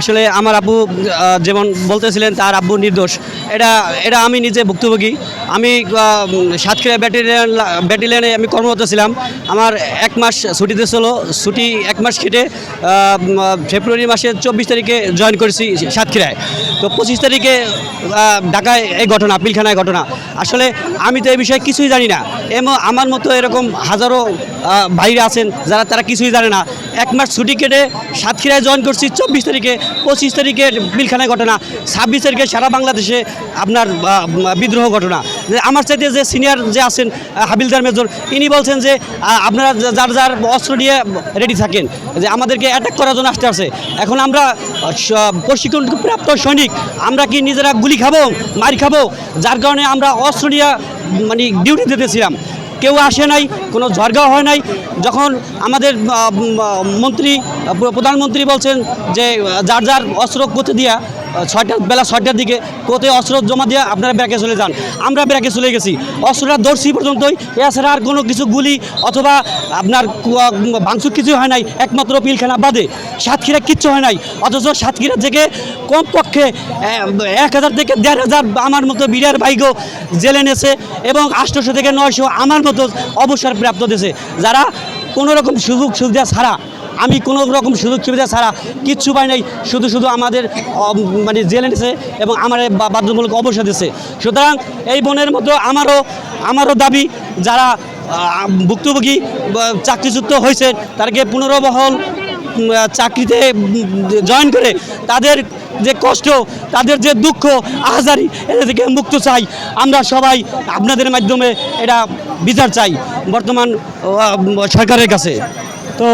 আসলে আমার আব্বু যেমন বলতেছিলেন তার আব্বু নির্দোষ। এটা এটা আমি নিজে ভুক্তভোগী। আমি সাতক্ষীরা ব্যাটালিয়ন ব্যাটালিয়নে আমি কর্মরত ছিলাম। আমার এক মাস ছুটিতে ছিল। ছুটি এক মাস আহ, ফেব্রুয়ারি মাসের চব্বিশ তারিখে জয়েন করেছি সাতক্ষীরায়। তো পঁচিশ তারিখে ঢাকায় এই ঘটনা পিলখানায় ঘটনা। আসলে আমি তো এই বিষয়ে কিছুই জানি না। এবং আমার মতো এরকম হাজারো ভাইরা আছেন যারা তারা কিছুই জানে না। এক মাস ছুটি কেটে সাতক্ষীরায় জয়েন করছি চব্বিশ তারিখে পঁচিশ তারিখে বিলখানায় ঘটনা ছাব্বিশ তারিখে সারা বাংলাদেশে আপনার বিদ্রোহ ঘটনা। আমার চাইতে যে সিনিয়র যে আছেন হাবিলদার মেজর ইনি বলছেন যে আপনারা যার যার অস্ত্র নিয়ে রেডি থাকেন যে আমাদেরকে অ্যাটাক করার জন্য আসতে আসে। এখন আমরা আহ, প্রশিক্ষণ প্রাপ্ত সৈনিক আমরা কি নিজেরা গুলি খাব মার খাব? যার কারণে আমরা অস্ত্র নিয়ে মানে ডিউটি দিতেছিলাম। কেউ আসে নাই, কোনো ঝড়গাও হয় নাই। যখন আমাদের মন্ত্রী, প্রধানমন্ত্রী বলছেন যে, যার যার অস্ত্র করতে দিয়া ছয়টা বেলা ছয়টার দিকে কোথায় অস্ত্র জমা দিয়ে আপনারা ব্যাকে চলে যান। আমরা ব্যাকে চলে গেছি। অস্ত্রটা ধরছি পর্যন্তই। এছাড়া আর কোনো কিছু গুলি অথবা আপনার ভাঙচুর কিছু হয় নাই। একমাত্র পিলখানা বাদে। সাতক্ষীরা কিচ্ছু হয় নাই। অথচ সাতক্ষীরা থেকে কমপক্ষে এক হাজার থেকে দেড় হাজার আমার মতো বিরার বাইকও জেলে নেছে এবং আটশোশো থেকে নয়শো আমার মতো অবসর প্রাপ্ত দেশে যারা কোনোরকম সুযোগ সুবিধা ছাড়া আমি কোনো রকম সুযোগ সুবিধা ছাড়া কিচ্ছু পাই নাই, শুধু শুধু আমাদের মানে জেলে নিছে এবং আমার এই বা- বাধ্যতামূলক অবসর দিছে। সুতরাং এই বনের মতো আমারও আমারও দাবি যারা ভুক্তভোগী চাকরিচ্যুত হয়েছে, তাদেরকে পুনর্বহল চাকরিতে জয়েন করে তাদের যে কষ্ট, তাদের যে দুঃখ, আহাজারি এটা থেকে মুক্ত চাই। আমরা সবাই আপনাদের মাধ্যমে এটা বিচার চাই, বর্তমান সরকারের কাছে। তো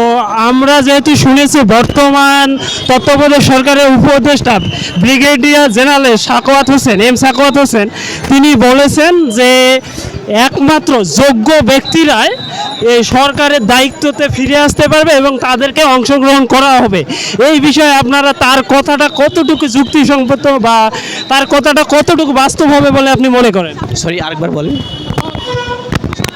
আমরা যেহেতু শুনেছি বর্তমান তত্ত্বাবধায়ক সরকারের উপদেষ্টা brigadier general Sakhawat Hossain, M Sakhawat Hossain, তিনি বলেছেন যে একমাত্র যোগ্য ব্যক্তিরাই এই সরকারের দায়িত্বতে ফিরে আসতে পারবে এবং তাদেরকে অংশগ্রহণ করা হবে। এই বিষয়ে আপনারা তার কথাটা কতটুকু যুক্তিসঙ্গত বা তার কথাটা কতটুকু বাস্তব হবে বলে আপনি মনে করেন? সরি আরেকবার বলেন।